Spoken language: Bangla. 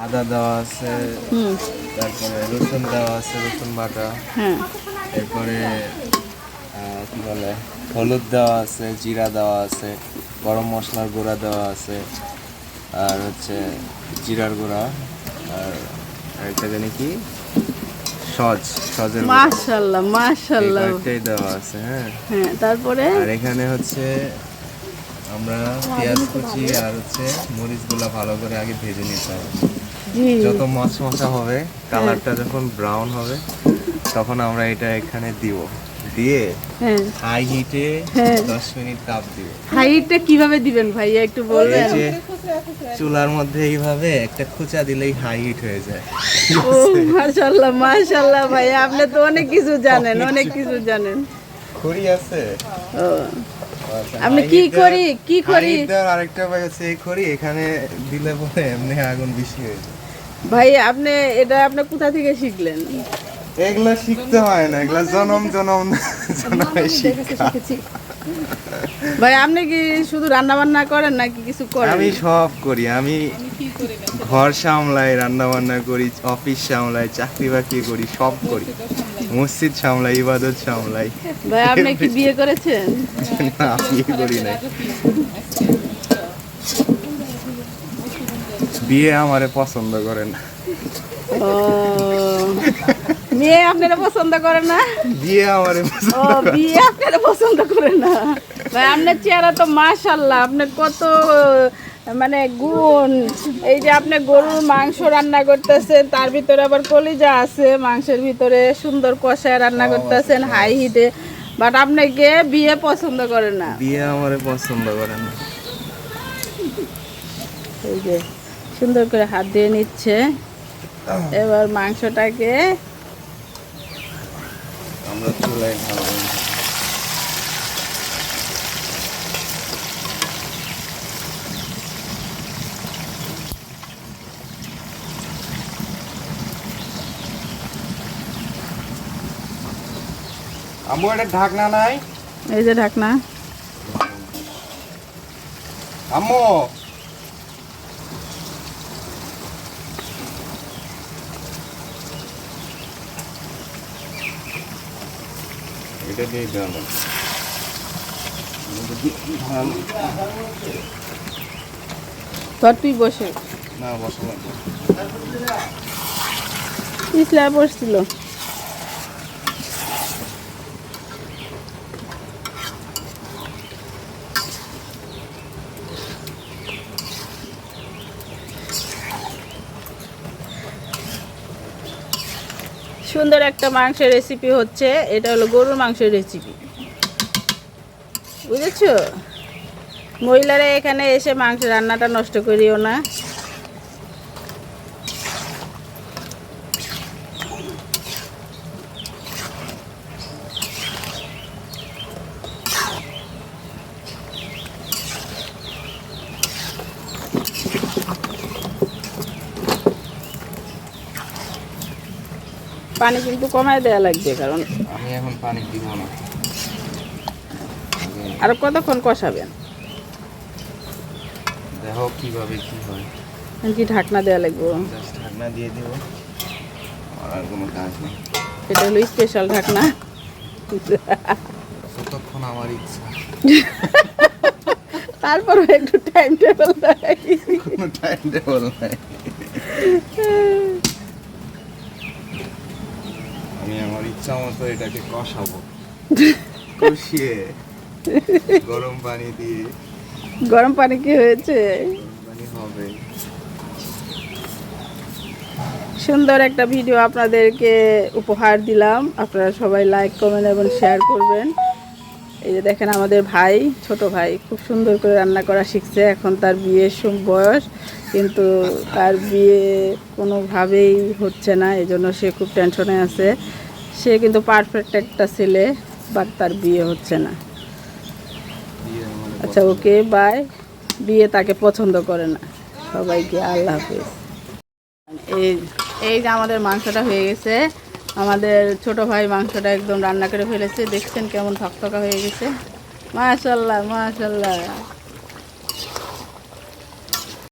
আদা দেওয়া আছে তারপরে রসুন দেওয়া আছে রসুন বাটা। হ্যাঁ। এরপরে কি বলে হলুদ দেওয়া আছে জিরা দেওয়া আছে গরম মশলার গুঁড়া দেওয়া আছে আর হচ্ছে জিরার গুঁড়া আর একটা জানি কি? সজ সজের এই মাশাল্লাহ কয়েকটাই দেওয়া আছে হ্যাঁ। হ্যাঁ তারপরে? আর এখানে হচ্ছে আমরা পেঁয়াজ কুচি আর হচ্ছে মরিচগুলো ভালো করে আগে ভেজে নিতে হবে। যত মশমশা হবে কালারটা যখন ব্রাউন হবে তখন আমরা এটা এখানে দিব। দিয়ে হ্যাঁ। হাই হিটে হ্যাঁ। দশ মিনিট তাপ দিব। হাইটটা কীভাবে দিবেন ভাইয়া? একটু বলবেন? চুলার মধ্যে এইভাবে একটা খুচা দিলেই হাই হিট হয়ে যায়। ও ভাইয়া। আপনি তো অনেক কিছু জানেন অনেক কিছু জানেন। খড়ি আছে। ও। আচ্ছা, কি করি কি করি? আরেকটা উপায় হচ্ছে এই খড়ি এখানে দিলে পরে এমনি আগুন বেশি হয়ে যায়। ভাই আপনি এটা আপনি কোথা থেকে শিখলেন? এগুলা শিখতে হয় না এগুলা জনম জনম ভাই আপনি কি শুধু রান্না বান্না করেন নাকি কিছু করেন? আমি সব করি আমি ঘর সামলাই রান্না বান্না করি অফিস সামলাই চাকরি বাকরি করি সব করি। মসজিদ সামলাই ইবাদত সামলাই। ভাই আপনি কি বিয়ে করেছেন? না বিয়ে করি নাই। বিয়ে আমারে পছন্দ করে না। ও মেয়ে আপনারা পছন্দ করে না? বিয়ে আমারে ও বিয়ে আপনারা পছন্দ করে না। ভাই আপনার চেহারা তো মাশাল্লাহ আপনার কত মানে গুণ এই যে আপনি গরুর মাংস রান্না করতেছেন তার ভিতরে আবার কলিজা আছে মাংসের ভিতরে সুন্দর কষায় রান্না করতেছেন হাই হিটে। বাট আপনি আপনাকে বিয়ে পছন্দ করে না। বিয়ে আমারে পছন্দ করে না। এই যে সুন্দর করে হাত দিয়ে নিচ্ছে। এবার মাংসটাকে আমরা চুলাই খাব আম্মু এটা ঢাকনা নাই? এই যে ঢাকনা। আম্মু। এটা দিয়ে তুই বসে। না বসো না। পিছলা পড়ছিল সুন্দর একটা মাংসের রেসিপি হচ্ছে, এটা হলো গরুর মাংসের রেসিপি বুঝেছ? মহিলারা এখানে এসে মাংস রান্নাটা নষ্ট করিও না। পানি কিন্তু কমায় দেওয়া লাগবে কারণ আমি এখন পানি দিব না। আর কতক্ষণ কষাবেন? দেখো কীভাবে কি হয়। কি ঢাকনা দেওয়া লাগবে? জাস্ট ঢাকনা দিয়ে দিব। আর কোনো কাজ নেই। এটা হলো স্পেশাল ঢাকনা। যতক্ষণ আমার ইচ্ছা। তারপরও একটু টাইম টেবিল কোনো টাইম টেবল নাই। আমি আমার ইচ্ছা মতো এটাকে কষাবো। কষিয়ে গরম পানি দিয়ে। গরম পানি কি হয়েছে? পানি হবে। সুন্দর একটা ভিডিও আপনাদেরকে উপহার দিলাম। আপনারা সবাই লাইক কমেন্ট এবং শেয়ার করবেন। এই যে দেখেন আমাদের ভাই ছোট ভাই খুব সুন্দর করে রান্না করা শিখছে। এখন তার বিয়ের সম- বয়স কিন্তু তার বিয়ে কোনোভাবেই হচ্ছে না এই জন্য সে খুব টেনশনে আছে। সে কিন্তু পারফেক্ট একটা ছেলে বাট তার বিয়ে হচ্ছে না। আচ্ছা ওকে বাই বিয়ে তাকে পছন্দ করে না। সবাইকে আল্লাহ হাফিজ। এই এই যে আমাদের মাংসটা হয়ে গেছে। আমাদের ছোট ভাই মাংসটা একদম রান্না করে ফেলেছে। দেখছেন কেমন থকথকা হয়ে গেছে। মাশাল্লাহ মাশাল্লাহ